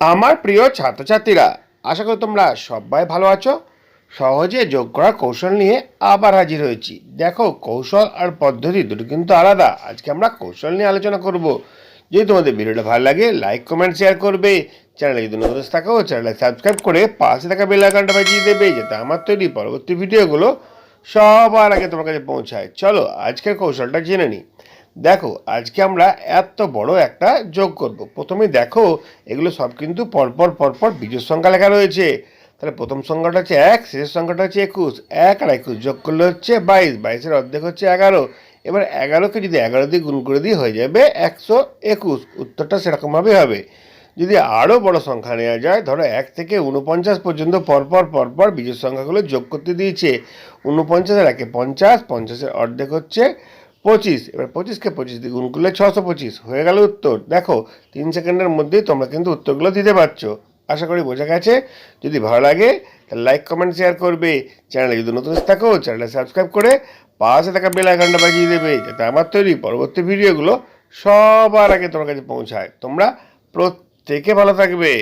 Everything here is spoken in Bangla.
আমার প্রিয় ছাত্রছাত্রীরা, আশা করি তোমরা সবাই ভালো আছো। সহজে যোগ করা কৌশল নিয়ে আবার হাজির হয়েছি। দেখো, কৌশল আর পদ্ধতি দুটো কিন্তু আলাদা। আজকে আমরা কৌশল নিয়ে আলোচনা করব। যদি তোমাদের ভিডিওটা ভালো লাগে লাইক কমেন্ট শেয়ার করবে। চ্যানেলে যদি নতুন থাকো চ্যানেলে সাবস্ক্রাইব করে পাশে থাকা বেল আইকনটা বাজিয়ে দেবে, যাতে আমার তৈরি পরবর্তী ভিডিওগুলো সবার আগে তোমার কাছে পৌঁছায়। চলো, আজকের কৌশলটা জেনে নিই। দেখো, আজকে আমরা এত বড় একটা যোগ করব। প্রথমে দেখো, এগুলো সব কিন্তু পরপর পরপর বীজের সংখ্যা লেখা রয়েছে। তাহলে প্রথম সংখ্যাটা হচ্ছে এক, শেষের সংখ্যাটা হচ্ছে একুশ। এক আর একুশ যোগ করলে হচ্ছে বাইশ, বাইশের অর্ধেক হচ্ছে এগারো। এবার এগারোকে যদি এগারো দিয়ে গুণ করে দিই, হয়ে যাবে একশো একুশ। উত্তরটা সেরকমভাবেই হবে। যদি আরও বড় সংখ্যা নেওয়া যায়, ধরো এক থেকে উনপঞ্চাশ পর্যন্ত পরপর পরপর বীজের সংখ্যাগুলো যোগ করতে দিয়েছে। উনপঞ্চাশের একে পঞ্চাশ, পঞ্চাশের অর্ধেক হচ্ছে পঁচিশ, এবার পঁচিশকে পঁচিশ দিয়ে গুণ করলে ছশো পঁচিশ, হয়ে গেল উত্তর। দেখো, তিন সেকেন্ডের মধ্যেই তোমরা কিন্তু উত্তরগুলো দিতে পারছ। আশা করি বোঝা গেছে। যদি ভালো লাগে, তাহলে লাইক কমেন্ট শেয়ার করবে। চ্যানেলে যদি নতুন থাকো চ্যানেলটা সাবস্ক্রাইব করে পাশে থাকা বেল আইকনটা বাজিয়ে দেবে, যাতে আমার তৈরি পরবর্তী ভিডিওগুলো সবার আগে তোমার কাছে পৌঁছায়। তোমরা প্রত্যেকে ভালো থাকবে।